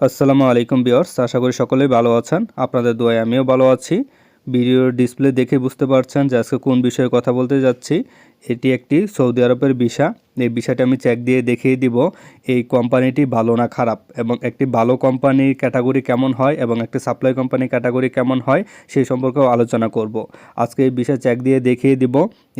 আসসালামু আলাইকুম বিয়ার্স আশা করি সকলেই ভালো আছেন। আপনাদের দোয়ায় আমিও ভালো আছি। ভিডিওর ডিসপ্লে দেখে বুঝতে পারছেন যে আজকে কোন বিষয়ে কথা বলতে যাচ্ছি। এটি একটি সৌদি আরবের ভিসা। এই বিষয়টা আমি চেক দিয়ে দেখিয়ে দিব এই কোম্পানিটি ভালো না খারাপ এবং একটি ভালো কোম্পানির ক্যাটাগরি কেমন হয় এবং একটি সাপ্লাই কোম্পানির ক্যাটাগরি কেমন হয় সেই সম্পর্কেও আলোচনা করব। আজকে এই বিষয় চেক দিয়ে দেখিয়ে দিব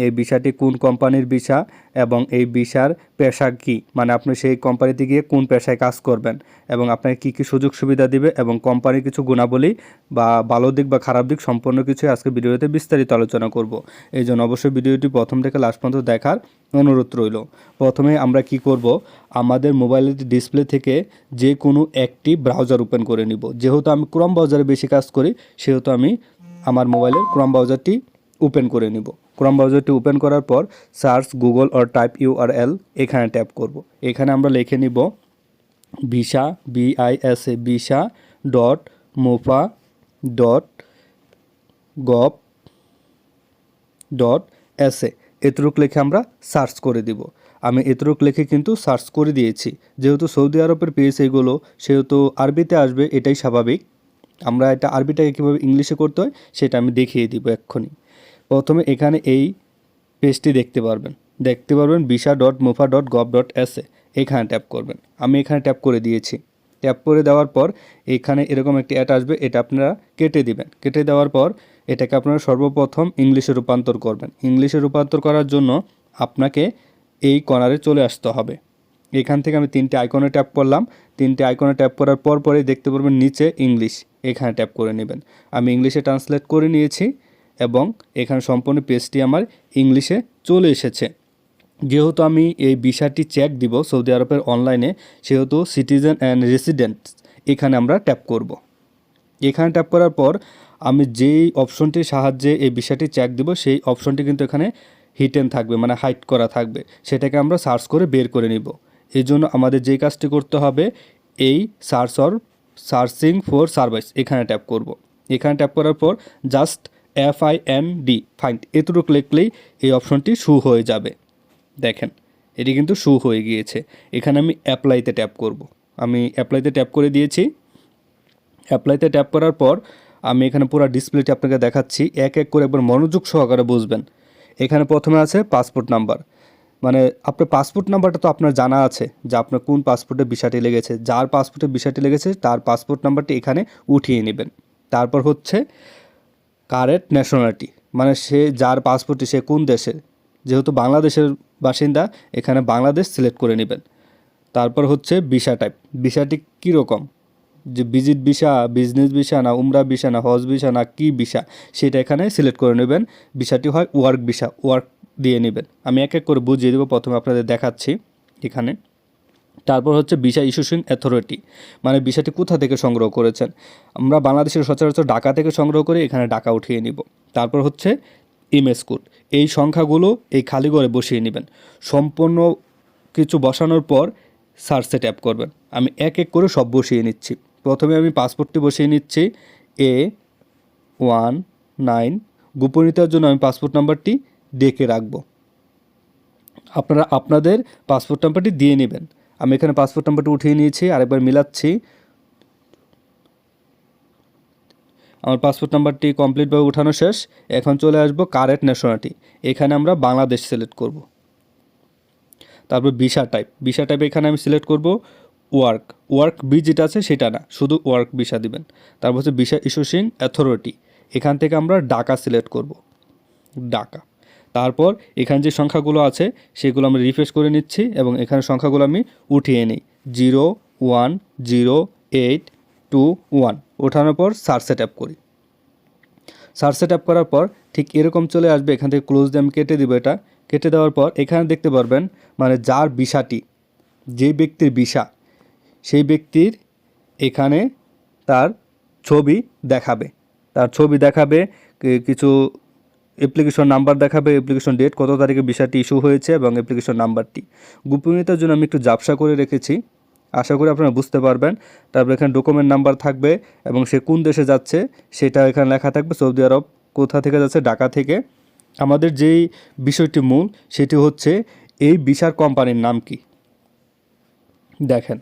এই বিষয়টি কোন কোম্পানির ভিসা এবং এই ভিসার পেশা কী? মানে আপনি সেই কোম্পানিতে গিয়ে কোন পেশায় কাজ করবেন এবং আপনাকে কী কী সুযোগ সুবিধা দিবে এবং কোম্পানির কিছু গুণাবলী বা ভালো দিক বা খারাপ দিক সম্পূর্ণ কিছু আজকে ভিডিওতে বিস্তারিত আলোচনা করব। এই জন্য অবশ্যই ভিডিওটি প্রথম থেকে পর্যন্ত দেখার অনুরোধ রইল। প্রথমে আমরা কি করব? আমাদের মোবাইলের ডিসপ্লে থেকে যে কোনো একটি ব্রাউজার ওপেন করে নিব। যেহেতু আমি ক্রম ব্রাউজারে বেশি কাজ করি, সেহেতু আমি আমার মোবাইলের ক্রম ব্রাউজারটি ওপেন করে নিব। ক্রম ব্রাউজারটি ওপেন করার পর search Google or type URL এখানে ট্যাপ করব। এখানে আমরা লিখে নিব visa V I S A visa dot mofa dot gov dot SA এতটুক লেখে আমরা সার্চ করে দিব। আমি এতটুক লেখে কিন্তু সার্চ করে দিয়েছি। যেহেতু সৌদি আরবের পেজ এগুলো সেহেতু আরবিতে আসবে, এটাই স্বাভাবিক। আমরা এটা আরবিটাকে কীভাবে ইংলিশে করতে হয়, সেটা আমি দেখিয়ে দিব এক্ষুনি। প্রথমে এখানে এই পেজটি দেখতে পারবেন। দেখতে পারবেন visa dot mofa dot gov dot SA এখানে ট্যাপ করবেন। আমি এখানে ট্যাপ করে দিয়েছি। ট্যাপ করে দেওয়ার পর এখানে এরকম একটি অ্যাড আসবে, এটা আপনারা কেটে দিবেন। কেটে দেওয়ার পর এটাকে আপনারা সর্বপ্রথম ইংলিশে রূপান্তর করবেন। ইংলিশে রূপান্তর করার জন্য আপনাকে এই কর্নারে চলে আসতে হবে। এখান থেকে আমি তিনটে আইকনে ট্যাপ করলাম। তিনটে আইকনে ট্যাপ করার পর পরেই দেখতে পারবেন নিচে ইংলিশ। এখানে ট্যাপ করে নেবেন। আমি ইংলিশে ট্রান্সলেট করে নিয়েছি এবং এখানে সম্পূর্ণ পেজটি আমার ইংলিশে চলে এসেছে। যেহেতু আমি এই বিষয়টি চেক দিব সৌদি আরবের অনলাইনে সেহেতু সিটিজেন অ্যান্ড রেসিডেন্ট এখানে আমরা ট্যাপ করব। এখানে ট্যাপ করার পর আমি যেই অপশনটির সাহায্যে এই বিষয়টি চেক দিব, সেই অপশনটি কিন্তু এখানে হিটেন থাকবে মানে হাইট করা থাকবে। সেটাকে আমরা সার্চ করে বের করে নিব। এই জন্য আমাদের যেই কাজটি করতে হবে, এই search or searching for service এখানে ট্যাপ করব। এখানে ট্যাপ করার পর just F I N D find এতটুকু লিখলেই এই অপশনটি শু হয়ে যাবে। দেখেন, এটি কিন্তু শু হয়ে গিয়েছে। এখানে আমি অ্যাপ্লাইতে ট্যাপ করব। আমি অ্যাপ্লাইতে ট্যাপ করে দিয়েছি। অ্যাপ্লাইতে ট্যাপ করার পর আমি এখানে পুরো ডিসপ্লেটি আপনাকে দেখাচ্ছি। এক এক করে একবার মনোযোগ সহকারে বুঝবেন। এখানে প্রথমে আছে পাসপোর্ট নাম্বার মানে আপনার পাসপোর্ট নাম্বারটা তো আপনার জানা আছে যে আপনার কোন পাসপোর্টে বিষয়টি লেগেছে। যার পাসপোর্টে বিষয়টি লেগেছে, তার পাসপোর্ট নাম্বারটি এখানে উঠিয়ে নেবেন। তারপর হচ্ছে কারেন্ট ন্যাশনালিটি মানে সে যার পাসপোর্টটি সে কোন দেশের যেহেতু বাংলাদেশের বাসিন্দা, এখানে বাংলাদেশ সিলেক্ট করে নেবেন। তারপর হচ্ছে ভিসা টাইপ ভিসাটি কীরকম? যে ভিজিট ভিসা বিজনেস ভিসা না উমরা ভিসা না হজ ভিসা না কী ভিসা, সেটা এখানে সিলেক্ট করে নেবেন। ভিসাটি হয় ওয়ার্ক ভিসা ওয়ার্ক দিয়ে নেবেন। আমি এক এক করে বুঝিয়ে দেবো, প্রথমে আপনাদের দেখাচ্ছি এখানে। তারপর হচ্ছে ভিসা ইস্যুশিং অ্যাথরিটি মানে ভিসাটি কোথা থেকে সংগ্রহ করেছেন। আমরা বাংলাদেশের সচরাচর ঢাকা থেকে সংগ্রহ করে, এখানে ঢাকা উঠিয়ে নিব। তারপর হচ্ছে ইমেজ কোড এই সংখ্যাগুলো এই খালি ঘরে বসিয়ে নেবেন। সম্পূর্ণ কিছু বসানোর পর সার্চে ট্যাপ করবেন। আমি এক এক করে সব বসিয়ে নিচ্ছি। প্রথমে আমি পাসপোর্টটি বসিয়ে নিচ্ছি। A one nine. গোপনীয়তার জন্য আমি পাসপোর্ট নাম্বারটি ডেকে রাখব। আপনারা, আপনাদের পাসপোর্ট নাম্বারটি দিয়ে নেবেন। আমি এখানে পাসপোর্ট নাম্বারটি উঠিয়ে নিয়েছি, আরেকবার মিলাচ্ছি। আমার পাসপোর্ট নাম্বারটি কমপ্লিটভাবে উঠানো শেষ। এখন চলে আসব কারেন্ট ন্যাশনালিটি এখানে আমরা বাংলাদেশ সিলেক্ট করব। তারপর ভিসা টাইপ ভিসা টাইপ এখানে আমি সিলেক্ট করব ওয়ার্ক ওয়ার্ক বি যেটা আছে সেটা না, শুধু ওয়ার্ক ভিসা দিবেন। তারপর হচ্ছে ভিসা ইস্যুসিং অ্যাথরিটি, এখান থেকে আমরা ডাকা সিলেক্ট করব। ডাকা। তারপর এখানে যে সংখ্যাগুলো আছে, সেগুলো আমরা রিফ্রেশ করে নিচ্ছি এবং এখানে সংখ্যাগুলো আমি উঠিয়ে নিই। Zero, one, zero, eight, two, one. ওঠানোর পর সার্চে ট্যাপ করি। সার্চে ট্যাপ করার পর ঠিক এরকম চলে আসবে, এখান থেকে ক্লোজ দিয়ে আমি কেটে দেবো এটা। কেটে দেওয়ার পর এখানে দেখতে পারবেন মানে যার বিষাটি, যে ব্যক্তির বিষা সেই ব্যক্তির এখানে তার ছবি দেখাবে। তার ছবি দেখাবে কিছু অ্যাপ্লিকেশন নাম্বার দেখাবে অ্যাপ্লিকেশন ডেট কত তারিখে বিষয়টি ইস্যু হয়েছে এবং অ্যাপ্লিকেশন নাম্বারটি গোপনীয়তার জন্য আমি একটু জাপসা করে রেখেছি। আশা করি আপনারা বুঝতে পারবেন। তারপর এখানে ডকুমেন্ট নাম্বার থাকবে এবং সে কোন দেশে যাচ্ছে সেটা এখানে লেখা থাকবে। সৌদি আরব কোথা থেকে যাচ্ছে? ঢাকা থেকে। আমাদের যেই বিষয়টি মূল সেটি হচ্ছে এই বিশার কোম্পানির নাম কি? দেখেন।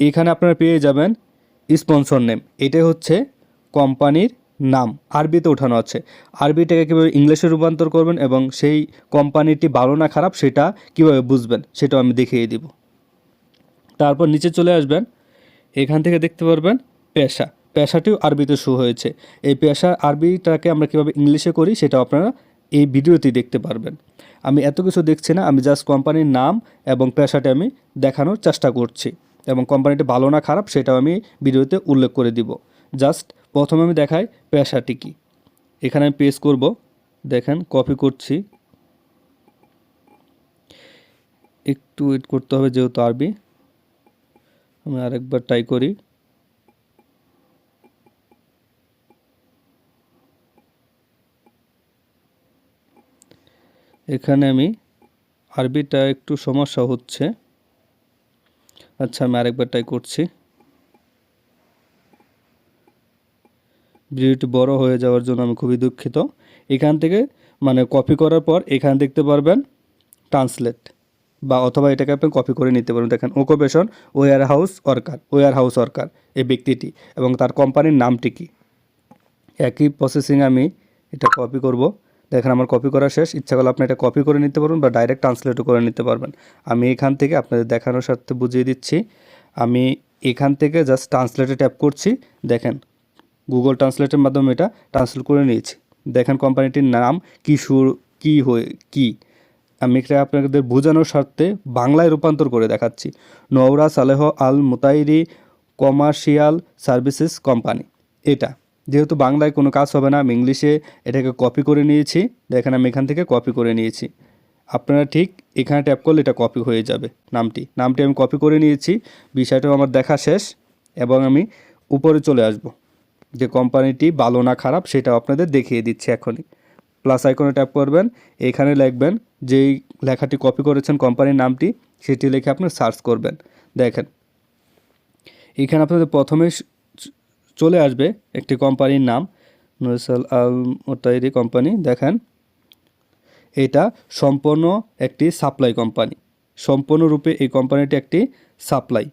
এখানে আপনারা পেয়ে যাবেন স্পন্সর নেম এটা হচ্ছে কোম্পানির নাম। আরবিতে ওঠানো আছে। আরবিটাকে কীভাবে ইংলিশে রূপান্তর করবেন এবং সেই কোম্পানিটি ভালো না খারাপ সেটা কীভাবে বুঝবেন, সেটাও আমি দেখিয়ে দিব। তারপর নিচে চলে আসবেন। এখান থেকে দেখতে পারবেন পেশা। পেশাটিও আরবিতে শো হয়েছে। এই পেশা আরবিটাকে আমরা কীভাবে ইংলিশে করি সেটা আপনারা এই ভিডিওতেই দেখতে পারবেন। আমি এত কিছু দেখছি না, আমি জাস্ট কোম্পানির নাম এবং পেশাটি আমি দেখানোর চেষ্টা করছি। এবং কোম্পানিটি ভালো না খারাপ সেটাও আমি ভিডিওতে উল্লেখ করে দিব। জাস্ট প্রথমে আমি দেখাই পেশাটি কী। এখানে আমি পেস্ট করব। দেখেন, কপি করছি। একটু ওয়েট করতে হবে যেহেতু আরবি। আমি আরেকবার ট্রাই করি। এখানে আমি আরবিটা একটু সমস্যা হচ্ছে। আচ্ছা আমি আরেকবার ট্রাই করছি। ভিডিওটি বড় হয়ে যাওয়ার জন্য আমি খুবই দুঃখিত। এখান থেকে মানে কপি করার পর এখানে দেখতে পারবেন ট্রান্সলেট বা অথবা এটাকে আপনি কপি করে নিতে পারবেন দেখেন occupation warehouse worker warehouse worker এই ব্যক্তিটি এবং তার কোম্পানির নামটি কি? একই প্রসেসিং আমি এটা কপি করব। দেখেন আমার কপি করা শেষ। ইচ্ছা করলে আপনি এটা কপি করে নিতে পারবেন বা ডাইরেক্ট ট্রান্সলেটও করে নিতে পারবেন। আমি এখান থেকে আপনাদের দেখানোর সাথে বুঝিয়ে দিচ্ছি। আমি এখান থেকে জাস্ট ট্রান্সলেটে ট্যাপ করছি। দেখেন গুগল ট্রান্সলেটের মাধ্যমে এটা ট্রান্সলেট করে নিয়েছি। দেখেন কোম্পানিটির নাম কি সুর কী হয়ে, কী? আমি এটা আপনাদের বোঝানোর স্বার্থে বাংলায় রূপান্তর করে দেখাচ্ছি। Noura Saleh Al Mutairi commercial services company. এটা। যেহেতু বাংলায় কোনো কাজ হবে না, আমি ইংলিশে এটাকে কপি করে নিয়েছি। দেখেন আমি এখান থেকে কপি করে নিয়েছি। আপনারা ঠিক এখানে ট্যাপ করলে এটা কপি হয়ে যাবে নামটি। নামটি আমি কপি করে নিয়েছি, বিষয়টাও আমার দেখা শেষ, এবং আমি উপরে চলে আসব। যে কোম্পানিটি ভালো না খারাপ সেটাও আপনাদের দেখিয়ে দিচ্ছি এখনই। প্লাস আইকনে ট্যাপ করবেন, এখানে লিখবেন যেই লেখাটি কপি করেছেন কোম্পানির নামটি, সেটি লিখে আপনি সার্চ করবেন। দেখেন, এখানে আপনাদের প্রথমে চলে আসবে একটি কোম্পানির নাম নৈসাল আল মোতাইরি কোম্পানি, দেখেন। এটা সম্পূর্ণ একটি সাপ্লাই কোম্পানি। সম্পূর্ণরূপে এই কোম্পানিটি একটি সাপ্লাই।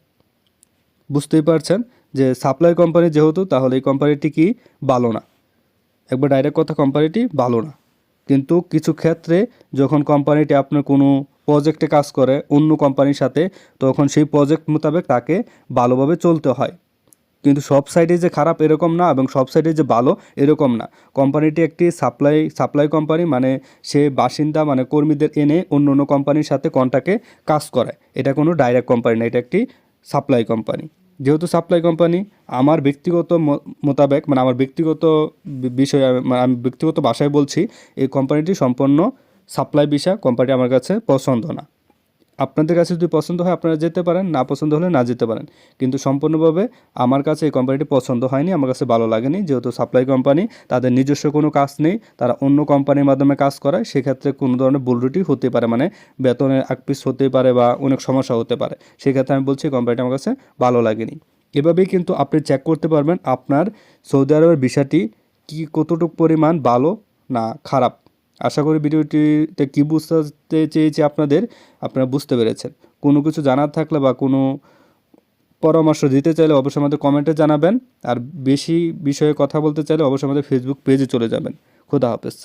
বুঝতেই পারছেন যে সাপ্লাই কোম্পানি যেহেতু, তাহলে এই কোম্পানিটি কি? ভালো না। একবার ডাইরেক্ট কথা, কোম্পানিটি ভালো না। কিন্তু কিছু ক্ষেত্রে যখন কোম্পানিটি আপনার কোনো প্রজেক্টে কাজ করে অন্য কোম্পানির সাথে, তখন সেই প্রজেক্ট মোতাবেক তাকে ভালোভাবে চলতে হয়। কিন্তু সব সাইডে যে খারাপ এরকম না এবং সব সাইডে যে ভালো এরকম না। কোম্পানিটি একটি সাপ্লাই সাপ্লাই কোম্পানি মানে সে বাসিন্দা মানে কর্মীদের এনে অন্য অন্য কোম্পানির সাথে কন্ট্যাক্টে কাজ করায়। এটা কোনো ডাইরেক্ট কোম্পানি না, এটা একটি সাপ্লাই কোম্পানি যেহেতু সাপ্লাই কোম্পানি আমার ব্যক্তিগত মোতাবেক মানে আমার ব্যক্তিগত বিষয়ে মানে আমি ব্যক্তিগত ভাষায় বলছি, এই কোম্পানিটি সম্পূর্ণ সাপ্লাই বিষয় কোম্পানিটি আমার কাছে পছন্দ না। আপনাদের কাছে যদি পছন্দ হয়, আপনারা যেতে পারেন। না পছন্দ হলে না যেতে পারেন। কিন্তু সম্পূর্ণভাবে আমার কাছে এই কোম্পানিটি পছন্দ হয়নি, আমার কাছে ভালো লাগেনি। যেহেতু সাপ্লাই কোম্পানি তাদের নিজস্ব কোনো কাজ নেই, তারা অন্য কোম্পানির মাধ্যমে কাজ করায় সেক্ষেত্রে কোনো ধরনের বুলরুটি হতে পারে মানে বেতনের আকপিস হতে পারে বা অনেক সমস্যা হতে পারে। সেক্ষেত্রে আমি বলছি, এই কোম্পানিটি আমার কাছে ভালো লাগেনি। এভাবেই কিন্তু আপনি চেক করতে পারবেন, আপনার সৌদি আরবের বিষয়টি কি কতটুকু পরিমাণ ভালো না খারাপ। আশা করি ভিডিওটিতে কী বুঝতে চেয়েছি আপনাদের, আপনারা বুঝতে পেরেছেন। কোনো কিছু জানার থাকলে বা কোনো পরামর্শ দিতে চাইলে অবশ্যই আমাদের কমেন্টে জানাবেন। আর বেশি বিষয়ে কথা বলতে চাইলে অবশ্যই আমাদের ফেসবুক পেজে চলে যাবেন। খোদা হাফেজ।